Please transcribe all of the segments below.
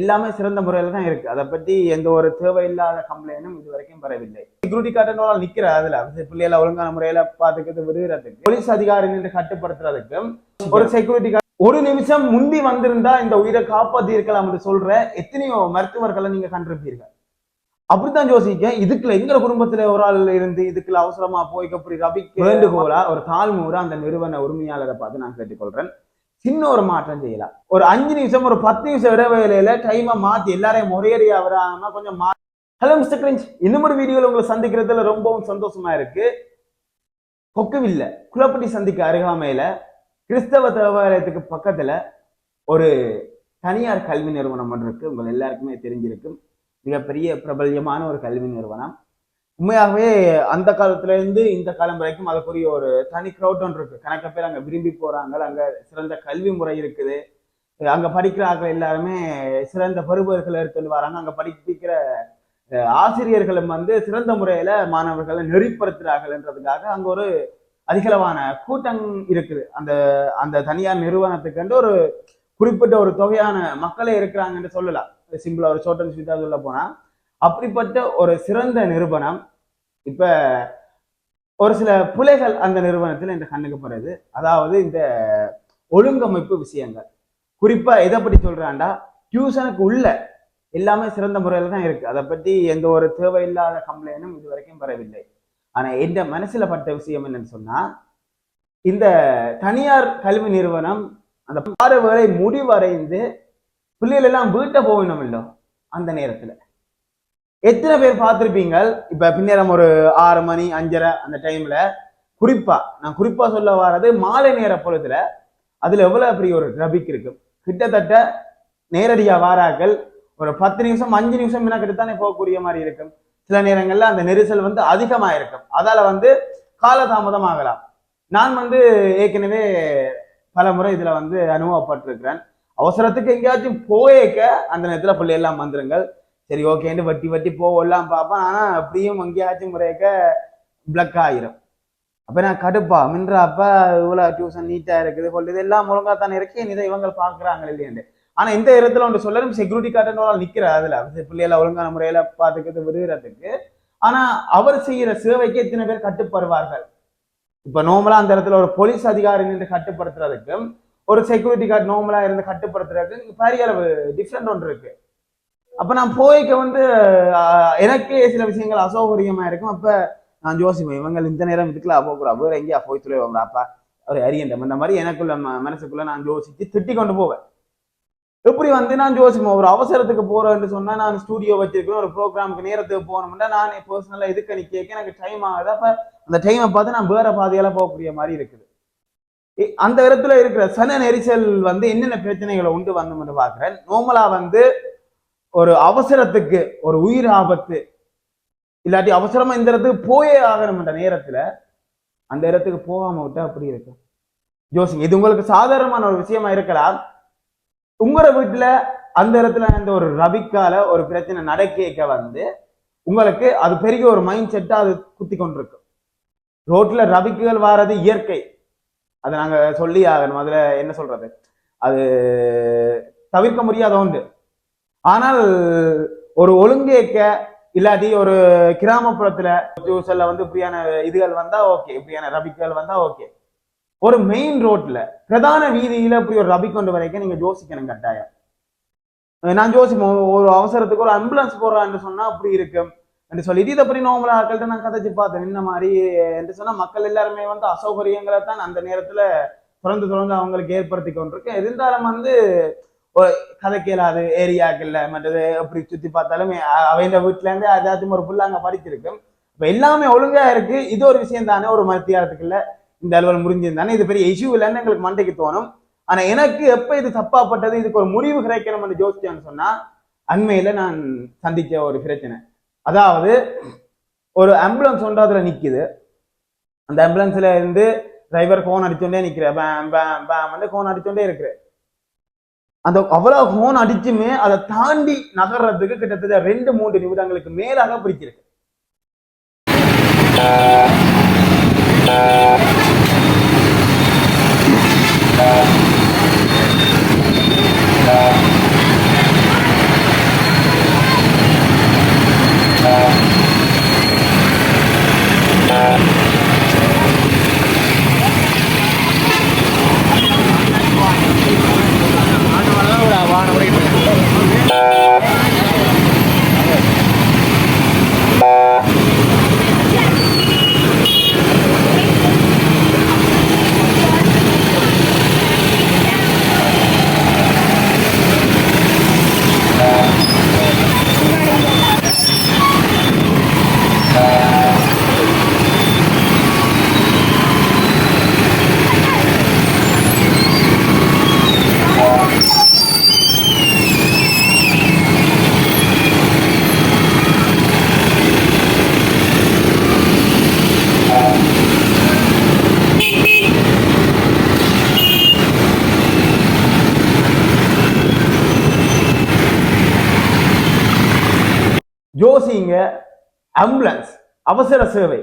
எல்லாமே சிறந்த முறையில தான் இருக்கு. அதை பத்தி எந்த ஒரு தேவையில்லாத கம்ப்ளைண்டும் இது வரைக்கும் வரவில்லை செக்யூரிட்டி கார்டு நிக்கிற அதுல பிள்ளைகளை ஒழுங்கான முறையில பாத்துக்கிறது விடுகிறதுக்கு போலீஸ் அதிகாரி நின்று கட்டுப்படுத்துறதுக்கு ஒரு செக்யூரிட்டி கார்டு ஒரு நிமிஷம் முந்தி வந்திருந்தா இந்த உயிரை காப்பாத்தி இருக்கலாம் என்று சொல்ற எத்தனையோ மருத்துவர்களை நீங்க கண்டிருப்பீர்கள். அப்படித்தான் யோசிக்க இதுக்குள்ள எங்க குடும்பத்துல ஒரு ஆள் இருந்து இதுக்குள்ள அவசரமா போய் அப்படி ரபிக்கு வேண்டுகோளா? ஒரு தாழ்மூரா அந்த நிறுவன உரிமையாளரை பார்த்து நான் கேட்டுக்கொள்றேன். சின்ன ஒரு மாற்றம் செய்யலாம் ஒரு அஞ்சு நிமிஷம் ஒரு பத்து நிமிஷம் இடைவேளையில டைமை மாத்தி எல்லாரையும் முறையடியா வராம கொஞ்சம் மா ஹலோ மிஸ்டர் கிரிஞ்ச் இன்னும் ஒரு வீடியோல உங்களை சந்திக்கிறதுல ரொம்பவும் சந்தோஷமா இருக்கு. கொக்குவில்ல குளப்பட்டி சந்திக்க அருகாமையில கிறிஸ்தவ தேவாலயத்துக்கு பக்கத்துல ஒரு தனியார் கல்வி நிறுவனம் ஒன்று இருக்கு. உங்கள் எல்லாருக்குமே தெரிஞ்சிருக்கும். மிகப்பெரிய பிரபல்யமான ஒரு கல்வி நிறுவனம். உண்மையாகவே அந்த காலத்துல இருந்து இந்த காலம் வரைக்கும் அதுக்குரிய ஒரு தனி க்ரௌட் ஒன்று இருக்கு. கணக்க பேர் அங்க விரும்பி போறாங்க. அங்க சிறந்த கல்வி முறை இருக்குது. அங்க படிக்கிறார்கள் எல்லாருமே சிறந்த பருவர்கள் எடுத்துட்டு வராங்க. அங்க படிப்பிக்கிற ஆசிரியர்களும் வந்து சிறந்த முறையில மாணவர்களை நெறிப்படுத்துறார்கள்ன்றதுக்காக அங்க ஒரு அதிகளவான கூட்டம் இருக்குது. அந்த அந்த தனியார் நிறுவனத்துக்கு ஒரு குறிப்பிட்ட ஒரு தொகையான மக்களே இருக்கிறாங்கன்னு சொல்லலாம். சிம்பிளா ஒரு சோட்டன் ஸ்வீட்டா சொல்ல போனா. அப்படிப்பட்ட ஒரு சிறந்த நிறுவனம். இப்ப ஒரு சில புலைகள் அந்த நிறுவனத்தில் இந்த கண்ணுக்கு படுது. அதாவது இந்த ஒழுங்கமைப்பு விஷயங்கள். குறிப்பா எதை பற்றி சொல்றாண்டா டியூஷனுக்கு உள்ள எல்லாமே சிறந்த முறையில தான் இருக்கு. அதை பத்தி எந்த ஒரு தேவையில்லாத கம்ப்ளைண்டும் இது வரைக்கும் வரவில்லை. ஆனா எந்த மனசுல பட்ட விஷயம் என்னன்னு சொன்னா இந்த தனியார் கல்வி நிறுவனம் அந்த பாறை வேலை முடிவடைந்து பிள்ளைகள் எல்லாம் வீட்டை போகணும் இல்லை அந்த நேரத்துல. எத்தனை பேர் பார்த்திருப்பீங்க? இப்ப பின்னேரம் ஒரு ஆறு மணி அஞ்சரை அந்த டைம்ல குறிப்பா நான் குறிப்பா சொல்ல வர்றது மாலை நேர பொழுதுல அதுல எவ்வளவு பெரிய ஒரு ட்ரபிக் இருக்கு. கிட்டத்தட்ட நேரடியா வாராக்கள் ஒரு பத்து நிமிஷம் அஞ்சு நிமிஷம் மினக்கிட்டு தானே போகக்கூடிய மாதிரி இருக்கும். சில நேரங்கள்ல அந்த நெரிசல் வந்து அதிகமா இருக்கும் அதால வந்து காலதாமதம் ஆகலாம் நான் வந்து ஏற்கனவே பல முறை இதுல வந்து அனுபவப்பட்டிருக்கிறேன். அவசரத்துக்கு எங்கேயாச்சும் போயேக்க அந்த நேரத்துல பிள்ளை எல்லாம் வந்துருங்கள். சரி ஓகேன்னு வட்டி வட்டி போகலாம் பார்ப்பேன் ஆனால் அப்படியும் எங்கேயாச்சும் முறையக்க பிளக் ஆயிரும். அப்போ நான் கடுப்பா மின்றாப்ப இவ்வளோ டியூஷன் நீட்டா இருக்குது கொள்ளுது எல்லாம் ஒழுங்கா தானே இருக்கு இதை இவங்க பார்க்குறாங்க இல்லையாண்டு ஆனால் இந்த இடத்துல ஒன்று சொல்லணும் செக்யூரிட்டி கார்டுன்னு நிற்கிற அதுல. பிள்ளைகளை ஒழுங்கான முறையில பார்த்துக்கிறது விடுகிறதுக்கு. ஆனா அவர் செய்கிற சேவைக்கு எத்தனை பேர் கட்டுப்படுவார்கள்? இப்போ நோமலாக அந்த இடத்துல ஒரு போலீஸ் அதிகாரி நின்று கட்டுப்படுத்துறதுக்கும் ஒரு செக்யூரிட்டி கார்டு நோமலாக இருந்து கட்டுப்படுத்துறதுக்கு பெரிய அளவு டிஃப்ரெண்ட் ஒன்று இருக்குது அப்ப நான் போய்க்க வந்து எனக்கே சில விஷயங்கள் அசௌகரியமா இருக்கும். அப்ப நான் யோசிப்பேன் இவங்க இந்த நேரம் இதுக்குலாம் போகிறா வேற எங்கேயா போய் துறைவாங்க அப்பா ஒரு அரியண்டம் இந்த மாதிரி எனக்குள்ள ம- மனசுக்குள்ள நான் யோசிச்சு திட்டி கொண்டு போவேன். எப்படி வந்து நான் யோசிப்பேன் ஒரு அவசரத்துக்கு போறேன்னு சொன்னா நான் ஸ்டூடியோ வச்சிருக்கேன் ஒரு ப்ரோக்ராமுக்கு நேரத்துக்கு போகணும்னா நான் பர்சனலா இதுக்கு நீ கேட்க எனக்கு டைம் ஆகுது. அப்ப அந்த டைமை பார்த்து நான் வேற பாதையால போகக்கூடிய மாதிரி இருக்குது. அந்த இடத்துல இருக்கிற சன நெரிசல் வந்து என்னென்ன பிரச்சனைகளை உண்டு வந்து பாக்குறேன் நார்மலா வந்து ஒரு அவசரத்துக்கு ஒரு உயிர் ஆபத்து இல்லாட்டி அவசரமா இந்த இடத்துக்கு போயே ஆகணும்ன்ற நேரத்துல அந்த இடத்துக்கு போகாம விட்டா அப்படி இருக்கு யோசிங்க. இது உங்களுக்கு சாதாரணமான ஒரு விஷயமா இருக்கலாம். உங்களோட வீட்டுல அந்த இடத்துல இந்த ஒரு ரபிக்கால ஒரு பிரச்சனை நடக்க வந்து உங்களுக்கு அது பெரிய ஒரு மைண்ட் செட்டா அது குத்தி கொண்டிருக்கும். ரோட்ல ரபிக்குகள் வாரது இயற்கை. அதை நாங்க சொல்லி ஆகணும். அதுல என்ன சொல்றது? அது தவிர்க்க முடியாத ஒன்று. ஆனால் ஒரு ஒழுங்கேக்க இல்லாட்டி ஒரு கிராமப்புறத்துல ஜூஸ்ல வந்து இப்படியான இதுகள் வந்தா ஓகே இப்படியான ரபிக்கள் வந்தா ஓகே. ஒரு மெயின் ரோட்ல பிரதான வீதியில இப்படி ஒரு ரபி கொண்டு வரைக்கும் நீங்க யோசிக்கணும் கட்டாயம். நான் யோசிப்போம் ஒரு அவசரத்துக்கு ஒரு ஆம்புலன்ஸ் போறான்னு சொன்னா அப்படி இருக்கும் என்று சொல்லிட்டு இதை பற்றி நார்மலா ஆட்கள்கிட்ட நான் கதைச்சு பார்த்தேன். இந்த மாதிரி என்று சொன்னா மக்கள் எல்லாருமே வந்து அசௌகரியங்களை தான் அந்த நேரத்துல தொடர்ந்து தொடர்ந்து அவங்களுக்கு ஏற்படுத்தி கொண்டிருக்கு இருந்தாலும் வந்து கதைக்கு இயலாது ஏரியாக்கள்ல மற்றது அப்படி சுத்தி பார்த்தாலும் அவங்க வீட்டிலேருந்து ஏதாச்சும் ஒரு புள்ள அங்கே படிச்சிருக்கும். இப்போ எல்லாமே ஒழுங்கா இருக்கு. இது ஒரு விஷயம் தானே ஒரு மத்தியாரத்துக்குள்ள இந்த அலுவல் முடிஞ்சிருந்தானே இது பெரிய இஷ்யூ இல்லைன்னு எங்களுக்கு மண்டைக்கு தோணும். ஆனா எனக்கு எப்போ இது தப்பாப்பட்டது இதுக்கு ஒரு முடிவு கிடைக்கணும்னு யோசிச்சேன்னு சொன்னா அண்மையில நான் சந்தித்த ஒரு பிரச்சனை. அதாவது ஒரு ஆம்புலன்ஸ் ஒன்று அதுல நிக்குது. அந்த ஆம்புலன்ஸ்ல இருந்து டிரைவர் ஃபோன் அடிச்சோண்டே நிக்கிற பேம் பேம் பேம் வந்து ஃபோன் அடிச்சோண்டே இருக்கிறேன் அந்த அவ்வளவு ஹோன் அடிச்சுமே அதை தாண்டி நகர்றதுக்கு கிட்டத்தட்ட ரெண்டு மூன்று நிமிடங்களுக்கு மேலாக பிடிச்சிருக்கு. ஜோசிங்க ஆம்புலன்ஸ் அவசர சேவை.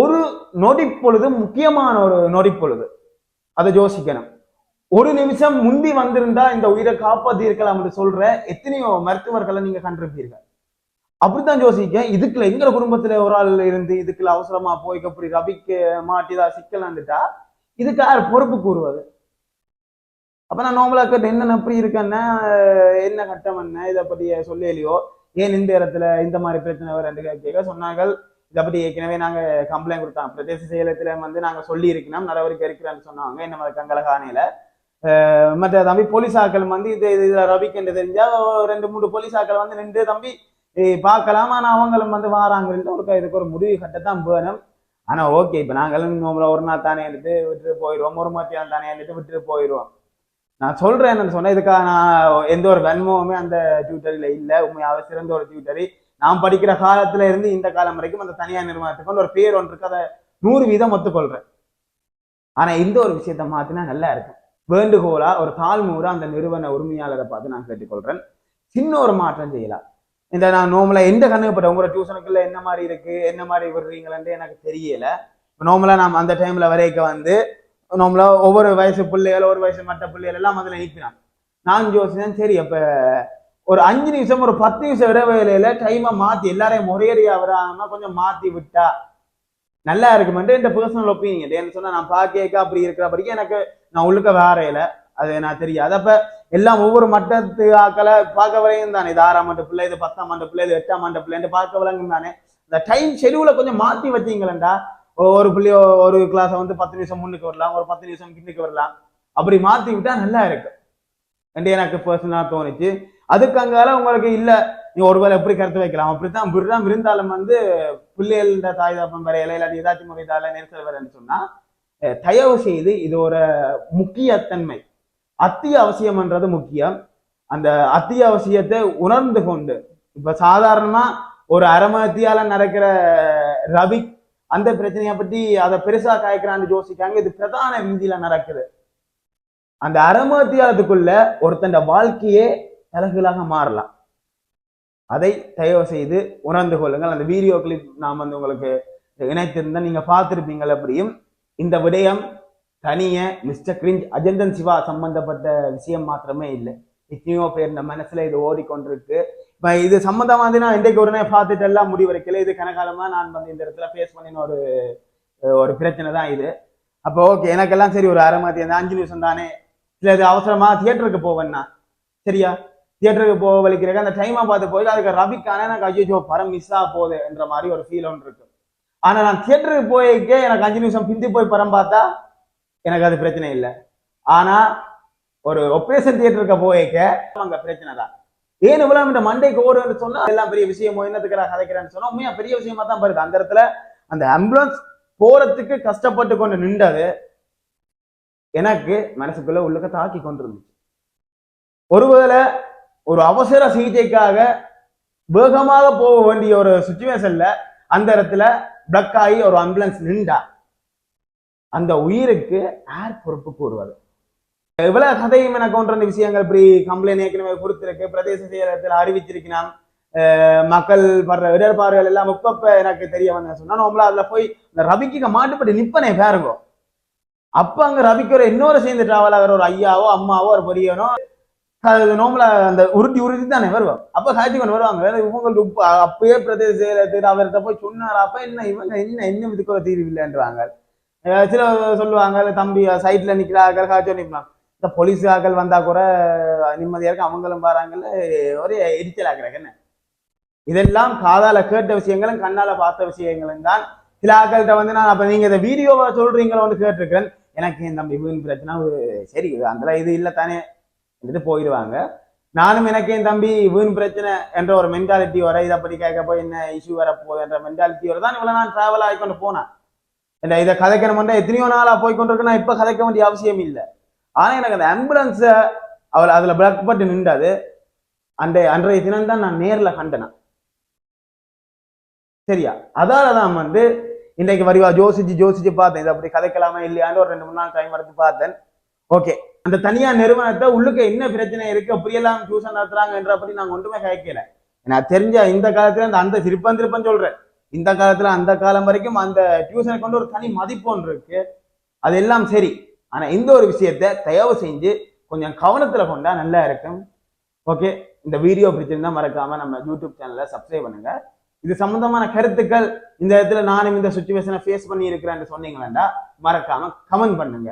ஒரு நொடிப்பொழுது முக்கியமான ஒரு நொடிப்பொழுது. அதை யோசிக்கணும். ஒரு நிமிஷம் முந்தி வந்திருந்தா இந்த உயிரை காப்பாத்தி இருக்கலாம் என்று சொல்ற எத்தனையோ மருத்துவர்களை நீங்க கண்டிருப்பீர்கள். அப்படித்தான் யோசிக்க இதுக்குள்ள எங்க குடும்பத்துல ஒரு ஆள் இருந்து இதுக்குள்ள அவசரமா போய் அப்படி ரபிக்கு மாட்டிதா சிக்கலாந்துட்டா இதுக்கு யார் பொறுப்பு கூறுவது? அப்ப நான் நோம்பலா கேட்டேன் என்ன எப்படி இருக்கேன்னா என்ன கட்டம் என்ன? இதை பத்தி சொல்லலையோ ஏன் இந்த இடத்துல இந்த மாதிரி பிரச்சனை ரெண்டு கேட்க சொன்னார்கள். இதை பற்றி ஏற்கனவே நாங்க கம்ப்ளைண்ட் கொடுத்தோம். பிரதேச செயலத்துல வந்து நாங்க சொல்லி இருக்கணும் நடவடிக்கை இருக்கிறான்னு சொன்னாங்க. என்ன மாதிரி கங்கலகானையில் மற்ற தம்பி போலீஸாக்கள் வந்து இது இதில் ரவிக்கு தெரிஞ்சால் தெரிஞ்சா ஒரு ரெண்டு மூணு போலீஸ் ஆக்கள் வந்து நின்று தம்பி பார்க்கலாம். ஆனா அவங்களும் வந்து வாராங்கன்னு ஒரு இதுக்கு ஒரு முடிவு கட்டத்தான் வேணும். ஆனா ஓகே இப்ப நாங்களும் ஒரு நாள் தானே இருந்துட்டு விட்டுட்டு போயிடுவோம். ஒரு மத்தியானம் தானே இருந்துட்டு விட்டுட்டு போயிடுவோம். நான் சொல்றேன் என்னன்னு சொன்னேன் இதுக்காக நான் எந்த ஒரு வன்மமுமே அந்த டியூட்டரியில இல்லை. உண்மையாக சிறந்த ஒரு டியூட்டரி நான் படிக்கிற காலத்துல இருந்து இந்த காலம் வரைக்கும் அந்த தனியார் நிறுவனத்துக்கு ஒரு பேர் ஒன்று இருக்கு. அதை நூறு வீதம் ஒத்துக்கொள்றேன். ஆனா இந்த ஒரு விஷயத்த மாத்தினா நல்லா இருக்கும். வேண்டுகோளா ஒரு தாழ்மூரா அந்த நிறுவன உரிமையாளரை பார்த்து நான் கேட்டுக்கொள்றேன். சின்ன ஒரு மாற்றம் செய்யலாம். இந்த நான் நோமலா எந்த கண்ணுப்பட்ட உங்களோட டியூஷனுக்குள்ள என்ன மாதிரி இருக்கு என்ன மாதிரி விடுறீங்களே எனக்கு தெரியல. நோமலா நாம் அந்த டைம்ல வரைக்கும் வந்து நம்மள ஒவ்வொரு வயசு பிள்ளைகள் ஒரு வயசு மற்ற பிள்ளைகள் எல்லாம் அதில் நிற்கிறான் நான் யோசிச்சேன் சரி அப்ப ஒரு அஞ்சு நிமிஷம் ஒரு பத்து நிமிஷம் இடைவேளையில டைமை மாத்தி எல்லாரையும் முறையறியா வராம கொஞ்சம் மாத்தி விட்டா நல்லா இருக்குமென்று இந்த பர்சனல் ஒப்பீனியன் ஏன்னு சொன்னா நான் பாக்க அப்படி இருக்கிற படிக்க எனக்கு நான் உள்ளுக்க வேறையில அது நான் தெரியாது. அப்ப எல்லாம் ஒவ்வொரு மட்டத்து ஆக்களை பார்க்க வரையும் தானே. இது ஆறாம் மண்ட பிள்ளை இது பத்தாம் மண்ட பிள்ளை இது எட்டாம் ஆண்டு பிள்ளைன்னு பார்க்க விளங்கும் தானே. இந்த டைம் ஷெடியூலை கொஞ்சம் மாத்தி வச்சிங்களேன்டா ஒரு பிள்ளைய ஒரு கிளாஸை வந்து பத்து நிமிஷம் முன்னுக்கு வரலாம் ஒரு பத்து நிமிஷம் பின்னுக்கு வரலாம். அப்படி மாத்தி விட்டா நல்லா இருக்கு. என்று எனக்கு பர்சனலாக தோணுச்சு. அதுக்கு அங்கால உங்களுக்கு இல்ல. நீ ஒருவேளை எப்படி கருத்து வைக்கலாம்? அப்படித்தான் இப்படிதான் இருந்தாலும் வந்து பிள்ளைகள தாய் தாப்பம் வரையில இல்லாட்டி ஏதாச்சும் முறைதால நெரிசல் வரேன்னு சொன்னா தயவு செய்து இது ஒரு முக்கியத்தன்மை. அத்தியாவசியம்ன்றது முக்கியம். அந்த அத்தியாவசியத்தை உணர்ந்து கொண்டு இப்ப சாதாரணமா ஒரு அரமத்தியால நடக்கிற ரவி அந்த பிரச்சனையை பத்தி அதை பெருசா காய்க்கிறான்னு யோசிக்காங்க. இது பிரதான ரீதியில நடக்குது. அந்த அறமத்தியாரத்துக்குள்ள ஒருத்தன் வாழ்க்கையே தலகுலாக மாறலாம். அதை தயவு செய்து உணர்ந்து கொள்ளுங்கள். அந்த வீடியோ கிளிப் நாம் வந்து உங்களுக்கு இணைத்திருந்தேன். நீங்க பார்த்துருப்பீங்கள் அப்படியும் இந்த விடயம் தனிய மிஸ்டர் கிரிஞ்ச் அஜந்தன் சிவா சம்பந்தப்பட்ட விஷயம் மாத்திரமே இல்லை. எத்தனையோ பேர் இந்த மனசுல இது ஓடிக்கொண்டிருக்கு. இப்போ இது சம்பந்தமா வந்து நான் இன்றைக்கு உடனே பார்த்துட்டு எல்லாம் முடிவரைக்கல இது கனகாலமாக நான் வந்து இந்த இடத்துல ஃபேஸ் பண்ணின ஒரு ஒரு பிரச்சனை தான் இது. அப்போ ஓகே எனக்கெல்லாம் சரி ஒரு அரை மாத்தி அந்த அஞ்சு நிமிஷம் தானே. இல்லை இது அவசரமா தியேட்டருக்கு போவேன்னா. சரியா? தியேட்டருக்கு போக வலிக்கிறக்க அந்த டைமா பார்த்து போய் அதுக்கு ரபிக்கான எனக்கு ஐயோ பரம் மிஸ் ஆக போகுது என்ற மாதிரி ஒரு ஃபீல் ஒன்று இருக்கு. ஆனா நான் தியேட்டருக்கு போய்க்கே எனக்கு அஞ்சு நிமிஷம் பிந்தி போய் படம் பார்த்தா எனக்கு அது பிரச்சனை இல்லை. ஆனா ஒரு ஒப்பரேஷன் தியேட்டருக்கு போய்க்க அங்க பிரச்சனை தான். ஏன் இவ்வளவு இந்த மண்டைக்கு ஓடுன்னு சொன்னா எல்லாம் பெரிய விஷயமோ என்னத்துக்கு நான் கதைக்கிறேன்னு சொன்னா உண்மையா பெரிய விஷயமா தான் வருது அந்த இடத்துல அந்த ஆம்புலன்ஸ் போறதுக்கு கஷ்டப்பட்டு கொண்டு நின்றது எனக்கு மனசுக்குள்ள உள்ளுக்க தாக்கி கொண்டிருந்துச்சு. ஒருவேளை ஒரு அவசர சிகிச்சைக்காக வேகமாக போக வேண்டிய ஒரு சுச்சுவேஷன்ல அந்த இடத்துல பிளக் ஆகி ஒரு ஆம்புலன்ஸ் நின்றா அந்த உயிருக்கு யார் பொறுப்பு கூறுவது. இவ்வளவு கதையும் எனக்கு ஒன்ற விஷயங்கள் இப்படி கம்ப்ளைண்ட் ஏற்கனவே கொடுத்திருக்கு. பிரதேச செயலகத்தில் அறிவிச்சிருக்கிறான் அஹ் மக்கள் படுற இடர்பாடுகள் எல்லாம் இப்பப்ப எனக்கு தெரிய வந்து சொன்னா நம்மள அதுல போய் இந்த ரவிக்கு மாட்டுப்பட்டு நிப்பனே பாருங்க. அப்ப அங்க ரவிக்கு ஒரு இன்னொரு சேர்ந்து டிராவல் ஆகிற ஒரு ஐயாவோ அம்மாவோ ஒரு பொரியனோ அது நோம்பல அந்த உருட்டி உருட்டி தானே வருவோம் அப்ப காய்ச்சி கொண்டு வருவாங்க இவங்களுக்கு உப்பு அப்பயே பிரதேச செயலகத்தில் அவர்கிட்ட போய் சொன்னார்? அப்ப என்ன இவங்க என்ன இன்னும் இதுக்கு ஒரு தீர்வு இல்லைன்றாங்க. சில சொல்லுவாங்க தம்பி சைட்ல நிக்கிறார்கள் காட்சி நிற்பாங்க இந்த போலீஸாக்கள் வந்தா கூட நிம்மதியா இருக்கு அவங்களும் வராங்கல்ல ஒரே எரிச்சல் என்ன? இதெல்லாம் காதால கேட்ட விஷயங்களும் கண்ணால பார்த்த விஷயங்களும் தான். சில ஆக்கள்கிட்ட வந்து நான் அப்ப நீங்க இந்த வீடியோவை சொல்றீங்களோன்னு கேட்டிருக்கிறேன். எனக்கு என் தம்பி வீண் பிரச்சனை? ஒரு சரி அந்த இது இல்லை தானே வந்துட்டு போயிடுவாங்க. நானும் எனக்கு என் தம்பி வீண் பிரச்சனை என்ற ஒரு மென்டாலிட்டி வர இதை பற்றி கேட்க போய் என்ன இஷ்யூ வரப்போகுது என்ற மென்டாலிட்டி வர தான் இவ்வளவு நான் ட்ராவல் ஆகிக்கொண்டு போனேன். இல்லை இதை கதைக்கணும்னா எத்தனையோ நாளா போய்கொண்டிருக்கு நான் இப்ப கதைக்க வேண்டிய அவசியம் இல்லை. ஆனால் எனக்கு அந்த ஆம்புலன்ஸை அவள் அதுல பிளக் பட்டு நின்றாது. அன்றைய அன்றைய தினம் தான் நான் நேர்ல கண்டனேன் சரியா? அதால தான் வந்து இன்றைக்கு வரிவா ஜோசிச்சு ஜோசிச்சு பார்த்தேன். இதை அப்படி கதைக்கலாமா இல்லையான்னு ஒரு ரெண்டு மூணு நாள் டைம் எடுத்து பார்த்தேன். ஓகே அந்த தனியார் நிறுவனத்தை உள்ளுக்கு என்ன பிரச்சனை இருக்கு அப்படியெல்லாம் டியூஷன் நடத்துறாங்கன்ற பத்தி நாங்க ஒன்றுமே கேட்கல. நான் தெரிஞ்ச இந்த காலத்துல அந்த அந்த திருப்பம் திருப்பம் சொல்றேன். இந்த காலத்துல அந்த காலம் வரைக்கும் அந்த டியூஷனுக்கு வந்து ஒரு தனி மதிப்பு ஒன்று இருக்கு. அது எல்லாம் சரி. ஆனா இந்த ஒரு விஷயத்த தயவு செஞ்சு கொஞ்சம் கவனத்துல கொண்டா நல்லா இருக்கும். ஓகே இந்த வீடியோ பிடிச்சிருந்தா மறக்காம நம்ம யூடியூப் சேனலை சப்ஸ்கிரைப் பண்ணுங்க. இது சம்பந்தமான கருத்துக்கள் இந்த இடத்துல நானும் இந்த சுச்சுவேஷனை ஃபேஸ் பண்ணி இருக்கிறேன்னு சொன்னீங்களா மறக்காம கமெண்ட் பண்ணுங்க.